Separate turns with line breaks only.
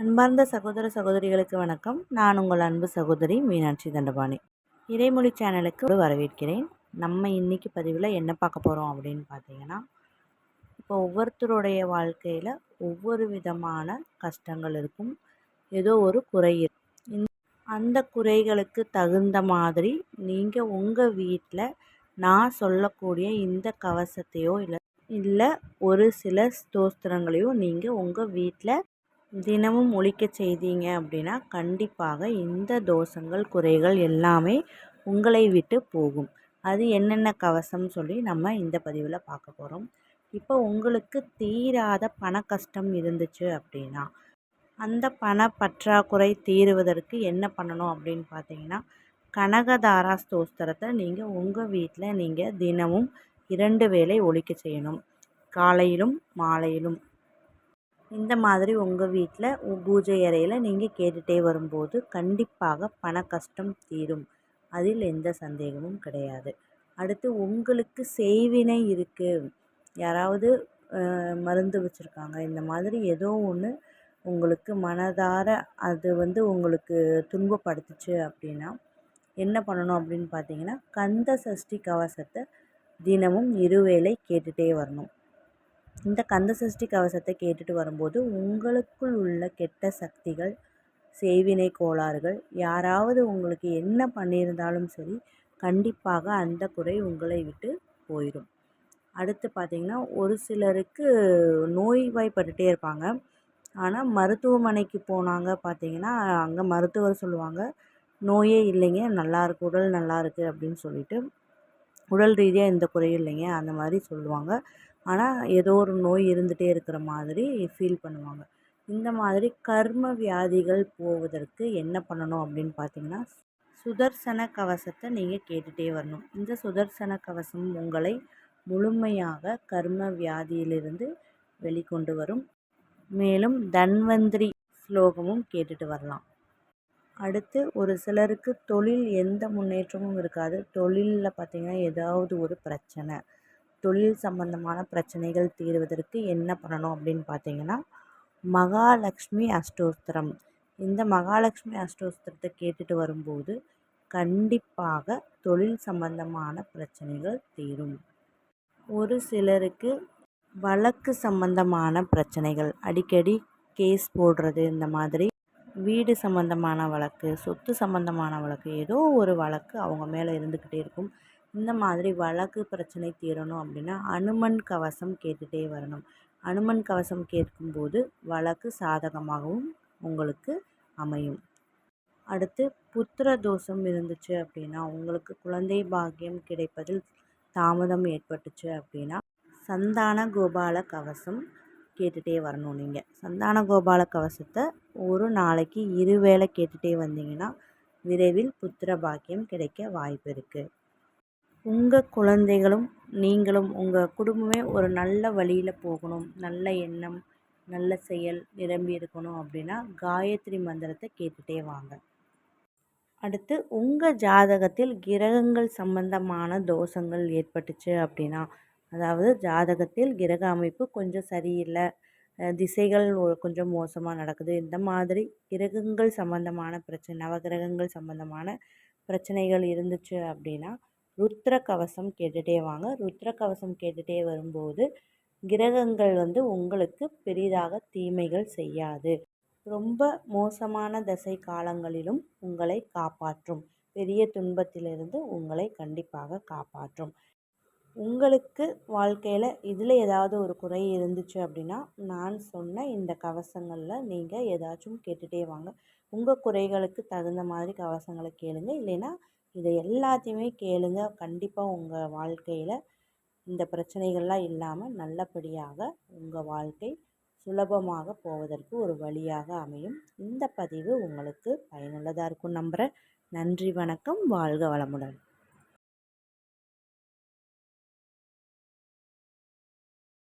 அன்பார்ந்த சகோதர சகோதரிகளுக்கு வணக்கம். நான் உங்கள் அன்பு சகோதரி மீனாட்சி தண்டபாணி. இறைமொழி சேனலுக்கு வரவேற்கிறேன். நம்ம இன்றைக்கி பதிவில் என்ன பார்க்க போகிறோம் அப்படின்னு பார்த்தீங்கன்னா இப்போ ஒவ்வொருத்தருடைய வாழ்க்கையில் ஒவ்வொரு விதமான கஷ்டங்கள் இருக்கும். ஏதோ ஒரு குறை அந்த குறைகளுக்கு தகுந்த மாதிரி நீங்கள் உங்கள் வீட்டில் நான் சொல்லக்கூடிய இந்த கவசத்தையோ இல்லை இல்லை ஒரு சில ஸ்தோஸ்திரங்களையோ நீங்கள் உங்கள் வீட்டில் தினமும் ஒழிக்க செய்தீங்க அப்படின்னா கண்டிப்பாக இந்த தோஷங்கள் குறைகள் எல்லாமே உங்களை விட்டு போகும். அது என்னென்ன கவசம் சொல்லி நம்ம இந்த பதிவில் பார்க்க போகிறோம் இப்போ உங்களுக்கு தீராத பண கஷ்டம் இருந்துச்சு அப்படின்னா அந்த பண பற்றாக்குறை தீருவதற்கு என்ன பண்ணணும் அப்படின்னு பார்த்தீங்கன்னா கனகதாரா ஸ்தோஸ்திரத்தை நீங்கள் உங்கள் வீட்டில் நீங்கள் தினமும் இரண்டு வேளை ஒழிக்க செய்யணும். காலையிலும் மாலையிலும். இந்த மாதிரி உங்கள் வீட்டில் பூஜை அறையில் நீங்கள் கேட்டுகிட்டே வரும்போது கண்டிப்பாக பண கஷ்டம் தீரும். அதில் எந்த சந்தேகமும் கிடையாது. அடுத்து உங்களுக்கு செய்வினை இருக்குது யாராவது மருந்து வச்சுருக்காங்க. இந்த மாதிரி ஏதோ ஒன்று உங்களுக்கு மனதார அது வந்து உங்களுக்கு துன்பப்படுத்துச்சு அப்படின்னா என்ன பண்ணணும் அப்படின்னு பார்த்தீங்கன்னா கந்த சஷ்டி கவசத்தை தினமும் இருவேளை கேட்டுகிட்டே வரணும். இந்த கந்தசஷ்டி கவசத்தை கேட்டுட்டு வரும்போது உங்களுக்குள் உள்ள கெட்ட சக்திகள் செய்வினை கோளாறுகள் யாராவது உங்களுக்கு என்ன பண்ணியிருந்தாலும் சரி கண்டிப்பாக அந்த குறை உங்களை விட்டு போயிடும் அடுத்து பார்த்திங்கன்னா ஒரு சிலருக்கு நோய்வாய்ப்பட்டுட்டே இருப்பாங்க. ஆனால் மருத்துவமனைக்கு போனாங்க பார்த்திங்கன்னா அங்கே மருத்துவர் சொல்லுவாங்க நோயே இல்லைங்க நல்லா உடல் நல்லாயிருக்கு அப்படின்னு சொல்லிட்டு உடல் ரீதியாக எந்த குறையும் இல்லைங்க. அந்த மாதிரி சொல்லுவாங்க. ஆனால் ஏதோ ஒரு நோய் இருந்துகிட்டே இருக்கிற மாதிரி ஃபீல் பண்ணுவாங்க. இந்த மாதிரி கர்ம வியாதிகள் போவதற்கு என்ன பண்ணணும் அப்படின்னு பார்த்தீங்கன்னா சுதர்சன கவசத்தை நீங்கள் கேட்டுகிட்டே வரணும். இந்த சுதர்சன கவசம் உங்களை முழுமையாக கர்ம வியாதியிலிருந்து வெளிக்கொண்டு வரும். மேலும் தன்வந்திரி ஸ்லோகமும் கேட்டுட்டு வரலாம். அடுத்து ஒரு சிலருக்கு தொழில் எந்த முன்னேற்றமும் இருக்காது. தொழிலில் பார்த்திங்கன்னா ஏதாவது ஒரு பிரச்சனை. தொழில் சம்பந்தமான பிரச்சனைகள் தீர்வதற்கு என்ன பண்ணணும் அப்படின்னு பார்த்தீங்கன்னா மகாலட்சுமி அஷ்டோத்திரம் இந்த மகாலட்சுமி அஷ்டோத்திரத்தை கேட்டுட்டு வரும்போது கண்டிப்பாக தொழில் சம்பந்தமான பிரச்சனைகள் தீரும். ஒரு சிலருக்கு வழக்கு சம்பந்தமான பிரச்சனைகள் அடிக்கடி கேஸ் போடுறது இந்த மாதிரி வீடு சம்பந்தமான வழக்கு சொத்து சம்பந்தமான வழக்கு ஏதோ ஒரு வழக்கு அவங்க மேலே இருந்துக்கிட்டே இருக்கும். இந்த மாதிரி வழக்கு பிரச்சனை தீரணும் அப்படின்னா அனுமன் கவசம் கேட்டுகிட்டே வரணும். அனுமன் கவசம் கேட்கும்போது வழக்கு சாதகமாகவும் உங்களுக்கு அமையும். அடுத்து புத்திர தோஷம் இருந்துச்சு அப்படின்னா உங்களுக்கு குழந்தை பாக்கியம் கிடைப்பதில் தாமதம் ஏற்பட்டுச்சு அப்படின்னா சந்தான கோபால கவசம் கேட்டுகிட்டே வரணும் நீங்கள் சந்தான கோபால கவசத்தை ஒரு நாளைக்கு இருவேளை கேட்டுகிட்டே வந்தீங்கன்னா விரைவில் புத்திர பாக்கியம் கிடைக்க வாய்ப்பு இருக்குது உங்கள் குழந்தைகளும் நீங்களும் உங்கள் குடும்பமே ஒரு நல்ல வழியில் போகணும். நல்ல எண்ணம் நல்ல செயல் நிரம்பி இருக்கணும் அப்படின்னா காயத்ரி மந்திரத்தை கேட்டுகிட்டே வாங்க. அடுத்து உங்கள் ஜாதகத்தில் கிரகங்கள் சம்பந்தமான தோஷங்கள் ஏற்பட்டுச்சு அப்படின்னா அதாவது ஜாதகத்தில் கிரக அமைப்பு கொஞ்சம் சரியில்லை. திசைகள் கொஞ்சம் மோசமாக நடக்குது. இந்த மாதிரி கிரகங்கள் சம்பந்தமான பிரச்சனை நவகிரகங்கள் சம்பந்தமான பிரச்சனைகள் இருந்துச்சு அப்படின்னா ருத்ர கவசம் கேட்டுகிட்டே வாங்க. ருத்ர கவசம் கேட்டுகிட்டே வரும்போது கிரகங்கள் வந்து உங்களுக்கு பெரிதாக தீமைகள் செய்யாது. ரொம்ப மோசமான தசை காலங்களிலும் உங்களை காப்பாற்றும். பெரிய துன்பத்திலிருந்து உங்களை கண்டிப்பாக காப்பாற்றும். உங்களுக்கு வாழ்க்கையில் இதில் ஏதாவது ஒரு குறை இருந்துச்சு அப்படின்னா நான் சொன்ன இந்த கவசங்களில் நீங்கள் ஏதாச்சும் கேட்டுகிட்டே வாங்க. உங்கள் குறைகளுக்கு தகுந்த மாதிரி கவசங்களை கேளுங்க. இல்லைன்னா இதை எல்லாத்தையுமே கேளுங்க. கண்டிப்பாக உங்கள் வாழ்க்கையில் இந்த பிரச்சனைகள்லாம் இல்லாமல் நல்லபடியாக உங்கள் வாழ்க்கை சுலபமாக போவதற்கு ஒரு வழியாக அமையும். இந்த பதிவு உங்களுக்கு பயனுள்ளதாக இருக்கும் நம்புகிறேன் நன்றி வணக்கம். வாழ்க வளமுடன்.